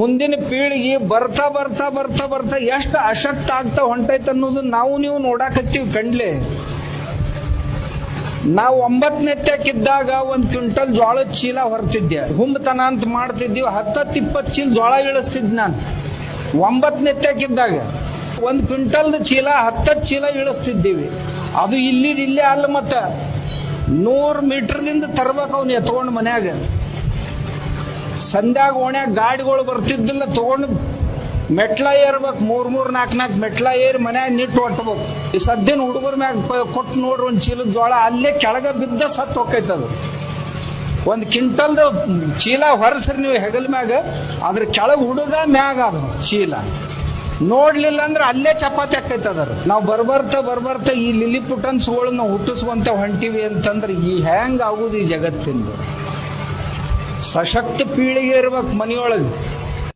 ಮುಂದಿನ ಪೀಳಿಗೆ ಬರ್ತಾ ಬರ್ತಾ ಬರ್ತಾ ಬರ್ತಾ ಎಷ್ಟು ಅಶಕ್ತ ಆಗ್ತಾ ಹೊಂಟೈತೆ ಅನ್ನೋದು ನಾವು ನೀವು ನೋಡಾಕತ್ತೀವಿ ಕಂಡ್ಲೆ. ನಾವು ಒಂಬತ್ತನೇತ್ಯಾಕಿದ್ದಾಗ ಒಂದು ಕ್ವಿಂಟಲ್ ಜೋಳದ ಚೀಲ ಹೊರತಿದ್ದೆ. ಹುಂಬತನ ಅಂತ ಮಾಡ್ತಿದ್ದೀವಿ, ಹತ್ತತ್ತು ಇಪ್ಪತ್ತು ಚೀಲ ಜೋಳ ಇಳಿಸ್ತಿದ್ದೆ ನಾನು. ಒಂಬತ್ತನೇತ್ಯಾಕಿದ್ದಾಗ ಒಂದು ಕ್ವಿಂಟಲ್ದ ಚೀಲ, ಹತ್ತತ್ತು ಚೀಲ ಇಳಿಸ್ತಿದ್ದೀವಿ. ಅದು ಇಲ್ಲಿ ಇಲ್ಲೇ ಅಲ್ಲ ಮತ್ತ. ನೂರು ಮೀಟರ್ದಿಂದ ತರ್ಬೇಕು ಅವ್ನು ಎತ್ಕೊಂಡು ಮನ್ಯಾಗ. ಸಂಧ್ಯಾಗ ಓಣ್ಯಾಗ ಗಾಡಿಗಳು ಬರ್ತಿದ್ದಿಲ್ಲ, ತಗೊಂಡು ಮೆಟ್ಲ ಏರ್ಬೇಕು. ಮೂರ್ ಮೂರ್, ನಾಲ್ಕು ನಾಲ್ಕು ಮೆಟ್ಲ ಏರಿ ಮನ್ಯಾಗ ನಿಟ್ಟು ಹೊಟ್ಟಬೇಕು ಈ ಸದ್ಯನ ಹುಡುಗರ ಮ್ಯಾಗ ಕೊಟ್ಟು ನೋಡ್ರಿ ಒಂದು ಚೀಲದ ಜೋಳ, ಅಲ್ಲೇ ಕೆಳಗೆ ಬಿದ್ದ ಸತ್ತು ಅದು. ಒಂದು ಕ್ವಿಂಟಲ್ದ ಚೀಲ ಹೊರಸ್ರಿ ನೀವು ಹೆಗಲ ಮ್ಯಾಗ, ಅದ್ರ ಕೆಳಗೆ ಹುಡುಗ ಮ್ಯಾಗ ಅದು ಚೀಲ. ನೋಡ್ಲಿಲ್ಲ ಅಂದ್ರೆ ಅಲ್ಲೇ ಚಪಾತಿ ಅದು ನಾವು ಬರ್ಬರ್ತ ಬರ್ಬರ್ತ ಈ ಲಿಲಿ ಪುಟನ್ಸ್ಗಳು ಹುಟ್ಟಿಸ್ಕೊಂತ ಹೊಂಟಿವಿ ಅಂತಂದ್ರೆ ಈ ಹೆಂಗ್ ಆಗುದು ಈ ಜಗತ್ತಿಂದು? ಸಶಕ್ತ ಪೀಳಿಗೆ ಇರ್ಬೇಕು ಮನೆಯೊಳಗೆ.